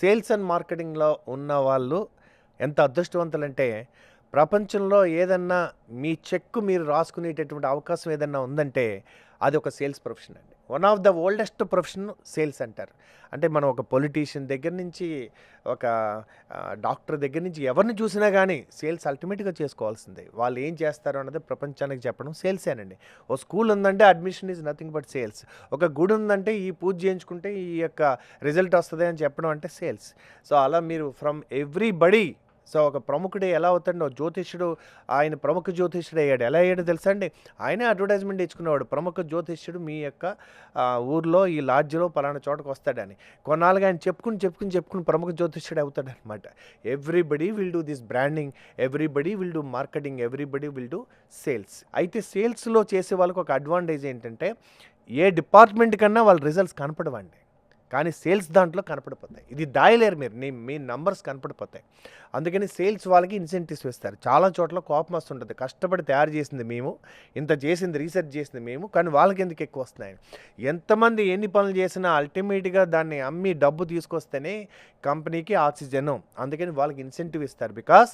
Sales and మార్కెటింగ్లో ఉన్న వాళ్ళు ఎంత అదృష్టవంతులంటే ప్రపంచంలో ఏదన్నా మీ చెక్కు మీరు రాసుకునేటటువంటి అవకాశం ఏదన్నా ఉందంటే అది ఒక సేల్స్ ప్రొఫెషన్ అండి. One of the oldest profession sales అంటారు అంటే మనం ఒక పొలిటీషియన్ దగ్గర నుంచి ఒక డాక్టర్ దగ్గర నుంచి ఎవరిని చూసినా కానీ సేల్స్ అల్టిమేట్గా చేసుకోవాల్సిందే. వాళ్ళు ఏం చేస్తారు అన్నది ప్రపంచానికి చెప్పడం సేల్సేనండి. ఓ స్కూల్ ఉందంటే admission is nothing but sales. ఒక గుడి ఉందంటే ఈ పూజ చేయించుకుంటే ఈ యొక్క రిజల్ట్ వస్తుంది అని చెప్పడం అంటే సేల్స్. సో అలా మీరు ఫ్రమ్ ఎవ్రీ బడీ సో ఒక ప్రముఖుడు ఎలా అవుతాడో జ్యోతిష్యుడు ఆయన ప్రముఖ జ్యోతిష్యుడు అయ్యాడు ఎలా అయ్యాడు తెలుసా అండి? ఆయనే అడ్వర్టైజ్మెంట్ ఇచ్చుకునేవాడు. ప్రముఖ జ్యోతిష్యుడు మీ యొక్క ఊర్లో ఈ లాడ్జ్లో పలానా చోటకు వస్తాడని. కొన్నాళ్ళుగా ఆయన చెప్పుకుని చెప్పుకుని చెప్పుకుని ప్రముఖ జ్యోతిష్యుడు అవుతాడు అనమాట everybody will do this branding everybody will do marketing everybody will do sales అయితే సేల్స్లో చేసే వాళ్ళకి ఒక అడ్వాంటేజ్ ఏంటంటే ఏ డిపార్ట్మెంట్ కన్నా వాళ్ళ రిజల్ట్స్ కనపడవండి. కానీ సేల్స్ దాంట్లో కనపడిపోతాయి. ఇది దాయలేరు మీరు. నీ మీ నంబర్స్ కనపడిపోతాయి. అందుకని సేల్స్ వాళ్ళకి ఇన్సెంటివ్స్ ఇస్తారు చాలా చోట్ల కోపం వస్తుంటుంది. కష్టపడి తయారు చేసింది మేము ఇంత చేసింది రీసెర్చ్ చేసింది మేము కానీ వాళ్ళకి ఎందుకు ఎక్కువ వస్తున్నాయి? ఎంతమంది ఎన్ని పనులు చేసినా అల్టిమేట్గా దాన్ని అమ్మి డబ్బు తీసుకొస్తేనే కంపెనీకి ఆక్సిజన్. అందుకని వాళ్ళకి ఇన్సెంటివ్ ఇస్తారు. Because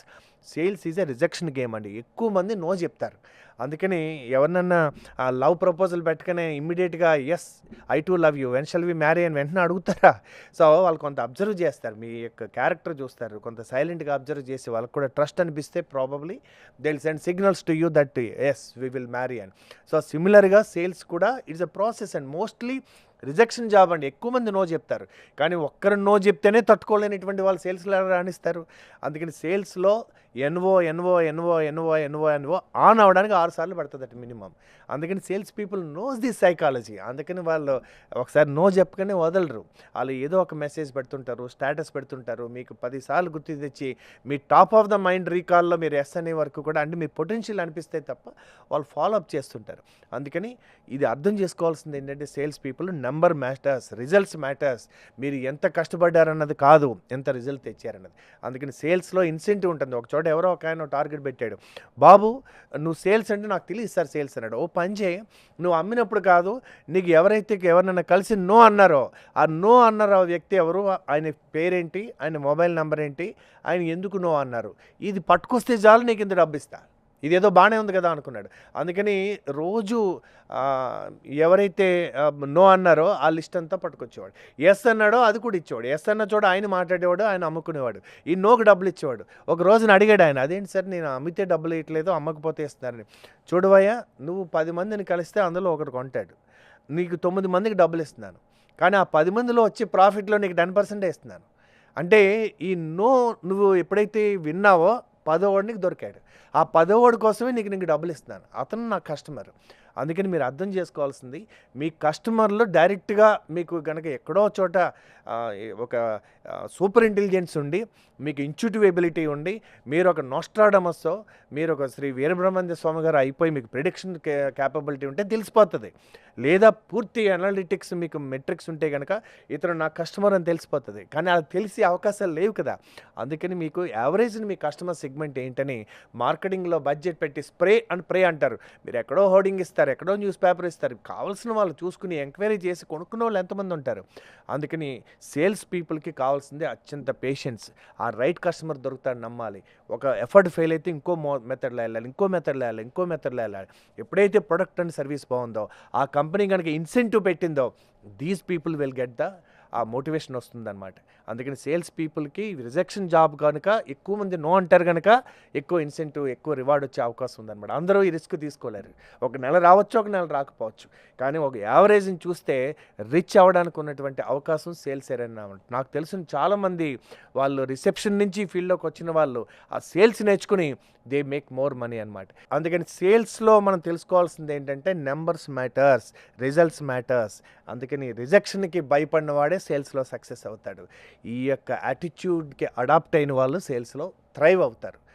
sales is a rejection game అండి. ఎక్కువ మంది నో చెప్తారు. అందుకని ఎవరినన్నా లవ్ ప్రపోజల్ పెట్టగానే ఇమ్మీడియట్గా yes I too love you when shall we marry అని వెంటనే అడుగుతారా? సో వాళ్ళు కొంత అబ్జర్వ్ చేస్తారు. మీ యొక్క క్యారెక్టర్ చూస్తారు. కొంత సైలెంట్గా అబ్జర్వ్ చేసి వాళ్ళకి కూడా ట్రస్ట్ అనిపిస్తే probably they will send signals to you that yes we will marry అని. సో సిమిలర్గా సేల్స్ కూడా it's a process and mostly rejection job అండి. ఎక్కువ మంది నో చెప్తారు. కానీ ఒక్కరు నో చెప్తేనే తట్టుకోలేనిటువంటి వాళ్ళు సేల్స్లో రాణిస్తారు. అందుకని సేల్స్లో N O N O N O N O N O N O on అవ్వడానికి ఆరు సార్లు పడుతుందట మినిమం. అందుకని sales people knows the psychology అందుకని వాళ్ళు ఒకసారి నో చెప్పకనే వదలరు. వాళ్ళు ఏదో ఒక మెసేజ్ పెడుతుంటారు స్టేటస్ పెడుతుంటారు. మీకు పదిసార్లు గుర్తు తెచ్చి మీ టాప్ ఆఫ్ ద మైండ్ రీకాల్లో మీరు ఎస్ అనే వరకు కూడా అంటే మీ పొటెన్షియల్ అనిపిస్తే తప్ప వాళ్ళు ఫాలో అప్ చేస్తుంటారు. అందుకని ఇది అర్థం చేసుకోవాల్సింది ఏంటంటే sales people number matters results matters మీరు ఎంత కష్టపడ్డారన్నది కాదు ఎంత రిజల్ట్ తెచ్చారన్నది. అందుకని సేల్స్లో ఇన్సెంటివ్ ఉంటుంది. ఒక చోట ఎవరో ఒక ఆయన టార్గెట్ పెట్టాడు. బాబు నువ్వు సేల్స్ అంటే నాకు తెలియదు సార్ సేల్స్ అన్నాడు. ఓ పని చేయి నువ్వు అమ్మినప్పుడు కాదు నీకు ఎవరైతే ఎవరినైనా కలిసి నో అన్నారో ఆ నో అన్నారు ఆ వ్యక్తి ఎవరు ఆయన పేరేంటి ఆయన మొబైల్ నెంబర్ ఏంటి ఆయన ఎందుకు నో అన్నారు. ఇది పట్టుకొస్తే చాలు నీకు ఇంత డబ్బు ఇస్తాను ఇదేదో బాగానే ఉంది కదా అనుకున్నాడు. అందుకని రోజు ఎవరైతే నో అన్నారో ఆ లిస్ట్ అంతా పట్టుకొచ్చేవాడు. ఎస్ అన్నాడో అది కూడా ఇచ్చేవాడు. ఎస్ అన్న చోట ఆయన మాట్లాడేవాడు ఆయన అమ్ముకునేవాడు. ఈ నోకు డబ్బులు ఇచ్చేవాడు. ఒక రోజున అడిగాడు ఆయన అదేంటి సార్ నేను అమ్మితే డబ్బులు ఇవ్వట్లేదు అమ్మకపోతే ఇస్తున్నారని. చూడవయ్యా నువ్వు పది మందిని కలిస్తే అందులో ఒకటి కొంటాడు. నీకు తొమ్మిది మందికి డబ్బులు ఇస్తున్నాను. కానీ ఆ పది మందిలో వచ్చే ప్రాఫిట్లో నీకు టెన్ పర్సెంటే ఇస్తున్నాను. అంటే ఈ నో నువ్వు ఎప్పుడైతే విన్నావో పదోవాడికి దొరికాడు. ఆ పదోవాడి కోసమే నీకు నీకు డబ్బులు ఇస్తున్నాను. అతను నా కస్టమర్ అందుకని మీరు అర్థం చేసుకోవాల్సింది మీ కస్టమర్లు డైరెక్ట్గా మీకు కనుక ఎక్కడో చోట ఒక సూపర్ ఇంటెలిజెన్స్ ఉండి మీకు ఇన్స్టిట్యూటివ్ ఎబిలిటీ ఉండి మీరు ఒక నోస్ట్రాడమస్తో మీరు ఒక శ్రీ వీరబ్రహ్మణ్య స్వామి గారు అయిపోయి మీకు ప్రిడిక్షన్ క్యాపబిలిటీ ఉంటే తెలిసిపోతుంది. లేదా పూర్తి అనాలిటిక్స్ మీకు మెట్రిక్స్ ఉంటే కనుక ఇతను నా కస్టమర్ అని తెలిసిపోతుంది. కానీ అది తెలిసే అవకాశాలు లేవు కదా. అందుకని మీకు యావరేజ్ని మీ కస్టమర్ సెగ్మెంట్ ఏంటని మార్కెటింగ్లో బడ్జెట్ పెట్టి స్ప్రే అండ్ ప్రే అంటారు. మీరు ఎక్కడో హోర్డింగ్ ఇస్తారు. ఎక్కడో న్యూస్ పేపర్ ఇస్తారు. కావాల్సిన వాళ్ళు చూసుకుని ఎంక్వైరీ చేసి కొనుక్కునే వాళ్ళు ఎంతమంది ఉంటారు? అందుకని సేల్స్ పీపుల్కి కావాల్సింది అత్యంత పేషెన్స్. ఆ రైట్ కస్టమర్ దొరుకుతాడు నమ్మాలి. ఒక ఎఫర్ట్ ఫెయిల్ అయితే ఇంకో మో మెథడ్లో వెళ్ళాలి ఇంకో మెథడ్లో వెళ్ళాలి ఇంకో మెథడ్లో వెళ్ళాలి. ఎప్పుడైతే ప్రొడక్ట్ అండ్ సర్వీస్ బాగుందో ఆ కంపెనీ కనుక ఇన్సెంటివ్ పెట్టిందో these people will get the uh motivation వస్తుందన్నమాట. అందుకని సేల్స్ పీపుల్కి రిజెక్షన్ జాబ్ కనుక ఎక్కువ మంది నో అంటారు కనుక ఎక్కువ ఇన్సెంటివ్ ఎక్కువ రివార్డ్ వచ్చే అవకాశం ఉందన్నమాట. అందరూ ఈ రిస్క్ తీసుకోలేరు. ఒక నెల రావచ్చు ఒక నెల రాకపోవచ్చు. కానీ ఒక యావరేజ్ని చూస్తే రిచ్ అవ్వడానికి ఉన్నటువంటి అవకాశం సేల్స్ ఏరైనా నాకు తెలిసిన చాలామంది వాళ్ళు రిసెప్షన్ నుంచి ఫీల్డ్లోకి వచ్చిన వాళ్ళు ఆ సేల్స్ నేర్చుకుని దే మేక్ మోర్ మనీ అనమాట అందుకని సేల్స్లో మనం తెలుసుకోవాల్సింది ఏంటంటే నెంబర్స్ మ్యాటర్స్ రిజల్ట్స్ మ్యాటర్స్. అందుకని రిజెక్షన్కి భయపడిన వాడే సేల్స్లో సక్సెస్ అవుతాడు. ఈ యొక్క యాటిట్యూడ్కి అడాప్ట్ అయిన వాళ్ళు సేల్స్లో థ్రైవ్ అవుతారు.